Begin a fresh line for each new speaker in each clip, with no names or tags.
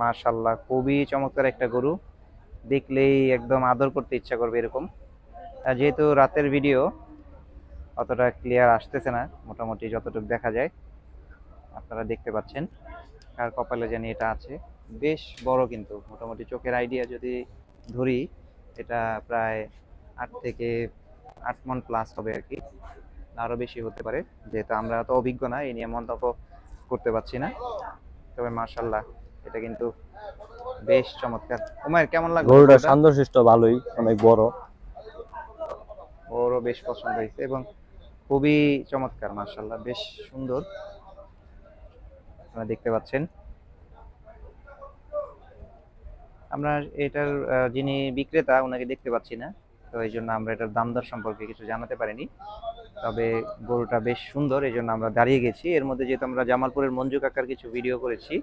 মাশাল্লাহ খুবই চমৎকার একটা গরু। দেখলেই একদম আদর করতে ইচ্ছা করবে এরকম। যেহেতু রাতের ভিডিও অতটা ক্লিয়ার আসতেছে না, মোটামুটি যতটুকু দেখা যায়, আপনারা দেখতে পাচ্ছেন আর কপালে জানি এটা আছে। বেশ বড় কিন্তু, মোটামুটি চোখের আইডিয়া যদি ধরি, এটা প্রায় আট থেকে আট মন প্লাস হবে আর কি। আরও বেশি হতে পারে, যেহেতু আমরা তো অভিজ্ঞ না, এই নিয়ে মন্তব্য করতে পারছি না। তবে মার্শাল্লাহ এটা কিন্তু বেশ চমৎকার। উমায়ের কেমন লাগল?
গরুটা? শান্তশিষ্ট ভালোই অনেক বড়।
ওরও বেশ পছন্দ হয়েছে এবং খুবই চমৎকার মার্শাল্লাহ বেশ সুন্দর। আপনারা দেখতে পাচ্ছেন। আমরা এটার যিনি বিক্রেতা ওনাকে দেখতে পাচ্ছি না তো এই জন্য আমরা এটার দাম দর সম্পর্কে কিছু জানাতে পারিনি। তবে গরুটা বেশ সুন্দর এই জন্য আমরা দাঁড়িয়ে গেছি। এর মধ্যে যেহেতু আমরা জামালপুরের মঞ্জু কাকার কিছু ভিডিও করেছি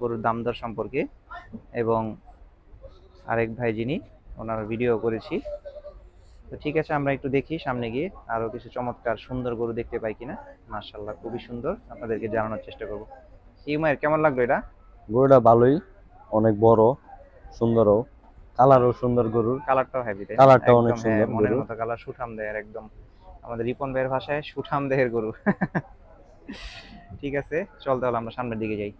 গরুর দাম দর সম্পর্কে এবং আরেক ভাই যিনি ওনার ভিডিও করেছি। তো ঠিক আছে আমরা একটু দেখি সামনে গিয়ে আরও কিছু চমৎকার সুন্দর গরু দেখতে পাই কিনা। মার্শাল্লাহ খুবই সুন্দর। আপনাদেরকে জানানোর চেষ্টা করব। ইউমায়ের কেমন লাগল এটা?
গরুটা ভালোই অনেক বড় সুন্দরও কালারও সুন্দর গরুর।
কালারটাও হেভি
কালারটা অনেক সুন্দর
মনের মতো কালার সুঠাম দেহের একদম। আমাদের রিপন ভাইয়ের ভাষায় সুঠাম দেহের গরু। ঠিক আছে চল তাহলে আমরা সামনের দিকে যাই।